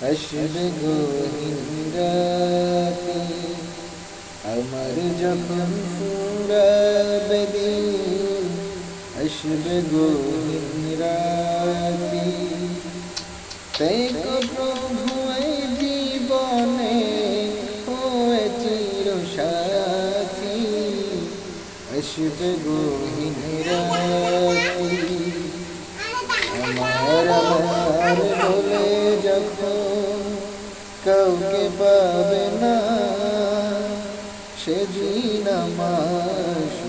আসবে গহীন রাতি আমার যখন ফুরাবে দিন আসবে গহীন রাতি থেকে প্রভু এই জীবনে হয়ে চির সাথী আসবে গহীন রাতি আমার আমার বলে যখন কাউকে পাবে না সেদিন আমার